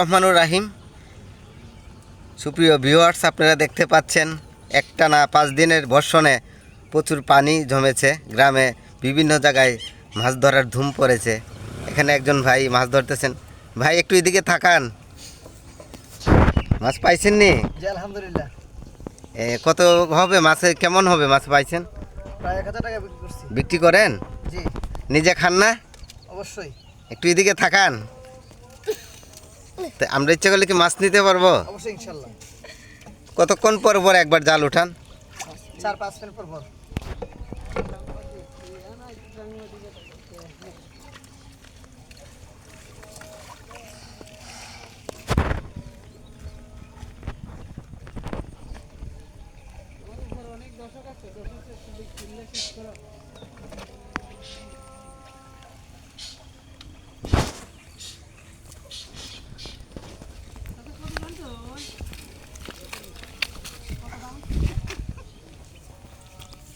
রহমানুর রাহিম। সুপ্রিয় ভিউয়ার্স আপনারা দেখতে পাচ্ছেন একটানা পাঁচ দিনের বর্ষণে প্রচুর পানি জমেছে। গ্রামে বিভিন্ন জায়গায় মাছ ধরার ধুম পড়েছে। এখানে একজন ভাই মাছ ধরতেছেন। ভাই একটু এদিকে থাকান। মাছ পাইছেন নি? আলহামদুলিল্লাহ। এ, কত হবে মাছে কেমন হবে মাছ পাইছেন? প্রায় এক হাজার টাকা বিক্রি বিক্রি করেন? জি। নিজে খান না? অবশ্যই। একটু এদিকে থাকান। তা আমরা ইচ্ছা করলে কি মাছ নিতে পারব? অবশ্যই ইনশাল্লাহ। কতক্ষণ পর পর একবার জাল উঠান? চার পাঁচ মিনিট পর পর।